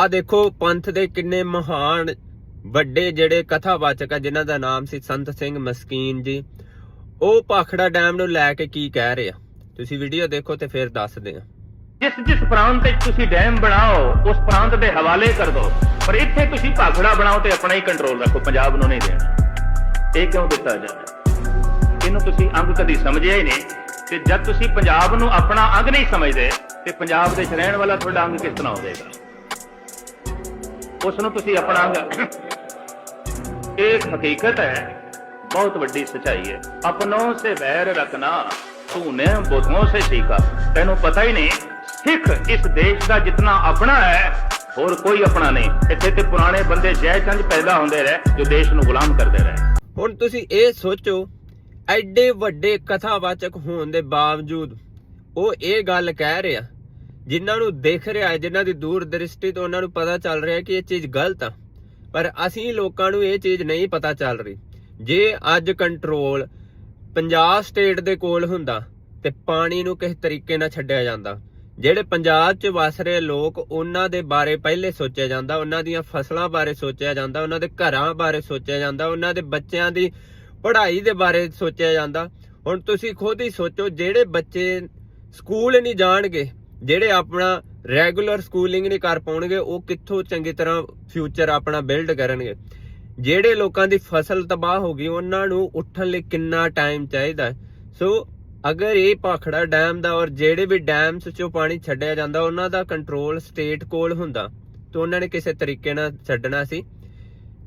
ਆ ਦੇਖੋ, ਪੰਥ ਦੇ ਕਿੰਨੇ ਮਹਾਨ ਵੱਡੇ ਜਿਹੜੇ ਕਥਾਵਾਚਕ ਆ, ਜਿਨ੍ਹਾਂ ਦਾ ਨਾਮ ਸੀ ਸੰਤ ਸਿੰਘ ਮਸਕੀਨ ਜੀ। ਉਹ ਭਾਖੜਾ ਡੈਮ ਨੂੰ ਲੈ ਕੇ ਕੀ ਕਹਿ ਰਹੇ ਆ? ਤੁਸੀਂ ਵੀਡੀਓ ਦੇਖੋ ਤੇ ਫਿਰ ਦੱਸਦੇ ਆ। ਜਿਸ ਜਿਸ ਪ੍ਰਾਂਤ ਵਿੱਚ ਤੁਸੀਂ ਡੈਮ ਬਣਾਓ, ਉਸ ਪ੍ਰਾਂਤ ਦੇ ਹਵਾਲੇ ਕਰ ਦਿਓ। ਪਰ ਇੱਥੇ ਤੁਸੀਂ ਭਾਖੜਾ ਬਣਾਓ ਤੇ ਆਪਣਾ ਹੀ ਕੰਟਰੋਲ ਰੱਖੋ, ਪੰਜਾਬ ਨੂੰ ਨਹੀਂ ਦੇਣਾ। ਇਹ ਕਿਉਂ ਦਿੱਤਾ ਜਾਂਦਾ? ਇਹਨੂੰ ਤੁਸੀਂ ਅੰਗ ਕਦੀ ਸਮਝਿਆ ਹੀ ਨਹੀਂ ਤੇ ਜਦ ਤੁਸੀਂ ਪੰਜਾਬ ਨੂੰ ਆਪਣਾ ਅੰਗ ਨਹੀਂ ਸਮਝਦੇ, ਤੇ ਪੰਜਾਬ ਦੇ ਰਹਿਣ ਵਾਲਾ ਤੁਹਾਡਾ ਅੰਗ ਕਿਸ ਤਰ੍ਹਾਂ ਹੋਵੇਗਾ ਉਸ ਨੂੰ ਤੁਸੀਂ ਆਪਣਾ ਅੰਗ ਇਹ ਹਕੀਕਤ ਹੈ, ਬਹੁਤ ਵੱਡੀ ਸਚਾਈ ਹੈ। ਆਪਣੋਂ ਸੇ ਵੈਰ ਰਖਣਾ ਤੂਨੇ ਬੁੱਧੋਂ ਸੇ ਸੀਖਾ ਤੈਨੂੰ ਪਤਾ ਹੀ ਨਹੀਂ, ਸਿੱਖ ਇਸ ਦੇਸ਼ ਦਾ ਜਿੰਨਾ ਆਪਣਾ ਹੈ, ਹੋਰ ਕੋਈ ਆਪਣਾ ਨਹੀਂ। ਇੱਥੇ ਤੇ ਪੁਰਾਣੇ ਬੰਦੇ ਜੈ ਪੈਦਾ ਹੁੰਦੇ ਰਹੇ, ਜੋ ਦੇਸ਼ ਨੂੰ ਗੁਲਾਮ ਕਰਦੇ ਰਹੇ। ਹੁਣ ਤੁਸੀਂ ਇਹ ਸੋਚੋ, ਐਡੇ ਵੱਡੇ ਕਥਾਵਾਚਕ ਹੋਣ ਦੇ ਬਾਵਜੂਦ ਉਹ ਇਹ ਗੱਲ ਕਹਿ ਰਿਹਾ ਜਿਨ੍ਹਾਂ ਨੂੰ ਦੇਖ ਰਿਹਾ ਹੈ, ਜਿਨ੍ਹਾਂ ਦੀ ਦੂਰ ਦ੍ਰਿਸ਼ਟੀ ਤੋਂ ਉਹਨਾਂ ਨੂੰ ਪਤਾ ਚੱਲ ਰਿਹਾ ਕਿ ਇਹ ਚੀਜ਼ ਗਲਤ ਆ। ਪਰ ਅਸੀਂ ਲੋਕਾਂ ਨੂੰ ਇਹ ਚੀਜ਼ ਨਹੀਂ ਪਤਾ ਚੱਲ ਰਹੀ। ਜੇ ਅੱਜ ਕੰਟਰੋਲ ਪੰਜਾਬ ਸਟੇਟ ਦੇ ਕੋਲ ਹੁੰਦਾ ਤੇ ਪਾਣੀ ਨੂੰ ਕਿਸ ਤਰੀਕੇ ਨਾਲ ਛੱਡਿਆ ਜਾਂਦਾ? ਜਿਹੜੇ ਪੰਜਾਬ 'ਚ ਵਸ ਰਹੇ ਲੋਕ, ਉਹਨਾਂ ਦੇ ਬਾਰੇ ਪਹਿਲੇ ਸੋਚਿਆ ਜਾਂਦਾ, ਉਹਨਾਂ ਦੀਆਂ ਫਸਲਾਂ ਬਾਰੇ ਸੋਚਿਆ ਜਾਂਦਾ, ਉਹਨਾਂ ਦੇ ਘਰਾਂ ਬਾਰੇ ਸੋਚਿਆ ਜਾਂਦਾ, ਉਹਨਾਂ ਦੇ ਬੱਚਿਆਂ ਦੀ ਪੜ੍ਹਾਈ ਦੇ ਬਾਰੇ ਸੋਚਿਆ ਜਾਂਦਾ। ਹੁਣ ਤੁਸੀਂ ਖੁਦ ਹੀ ਸੋਚੋ, ਜਿਹੜੇ ਬੱਚੇ ਸਕੂਲ ਨਹੀਂ ਜਾਣਗੇ ਜਿਹੜੇ ਆਪਣਾ ਰੈਗੂਲਰ ਸਕੂਲਿੰਗ ਨਹੀਂ ਕਰ ਪਾਉਣਗੇ, ਉਹ ਕਿੱਥੋਂ ਚੰਗੀ ਤਰ੍ਹਾਂ ਫਿਊਚਰ ਆਪਣਾ ਬਿਲਡ ਕਰਨਗੇ? ਜਿਹੜੇ ਲੋਕਾਂ ਦੀ ਫਸਲ ਤਬਾਹ ਹੋ ਗਈ, ਉਹਨਾਂ ਨੂੰ ਉੱਠਣ ਲਈ ਕਿੰਨਾ ਟਾਈਮ ਚਾਹੀਦਾ? ਸੋ ਅਗਰ ਇਹ ਭਾਖੜਾ ਡੈਮ ਦਾ ਔਰ ਜਿਹੜੇ ਵੀ ਡੈਮਸ ਚੋਂ ਪਾਣੀ ਛੱਡਿਆ ਜਾਂਦਾ, ਉਹਨਾਂ ਦਾ ਕੰਟਰੋਲ ਸਟੇਟ ਕੋਲ ਹੁੰਦਾ। ਤਾਂ ਉਹਨਾਂ ਨੇ ਕਿਸੇ ਤਰੀਕੇ ਨਾਲ ਛੱਡਣਾ ਸੀ।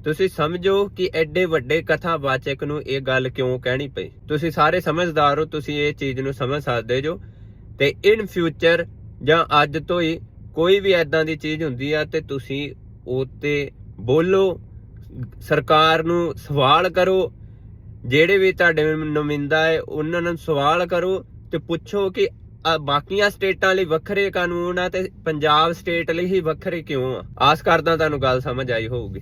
ਤੁਸੀਂ ਸਮਝੋ ਕਿ ਐਡੇ ਵੱਡੇ ਕਥਾਵਾਚਕ ਨੂੰ ਇਹ ਗੱਲ ਕਿਉਂ ਕਹਿਣੀ ਪਈ? ਤੁਸੀਂ ਸਾਰੇ ਸਮਝਦਾਰ ਹੋ, ਤੁਸੀਂ ਇਹ ਚੀਜ਼ ਨੂੰ ਸਮਝ ਸਕਦੇ ਜੋ। ਤੇ ਇਨ ਫਿਊਚਰ ਜਾਂ ਅੱਜ ਤੋਂ ਹੀ ਕੋਈ ਵੀ ਐਦਾਂ ਦੀ ਚੀਜ਼ ਹੁੰਦੀ ਆ ਤੇ ਤੁਸੀਂ ਉਹ ਤੇ ਬੋਲੋ, ਸਰਕਾਰ ਨੂੰ ਸਵਾਲ ਕਰੋ, ਜਿਹੜੇ ਵੀ ਤੁਹਾਡੇ ਨੁਮਾਇੰਦਾ ਹੈ, ਉਹਨਾਂ ਨੂੰ ਸਵਾਲ ਕਰੋ ਤੇ ਪੁੱਛੋ ਕਿ ਬਾਕੀਆਂ ਸਟੇਟਾਂ ਲਈ ਵੱਖਰੇ ਕਾਨੂੰਨ ਆ ਤੇ ਪੰਜਾਬ ਸਟੇਟ ਲਈ ਹੀ ਵੱਖਰੇ ਕਿਉਂ ਆ? ਆਸ ਕਰਦਾ ਤੁਹਾਨੂੰ ਗੱਲ ਸਮਝ ਆਈ ਹੋਊਗੀ।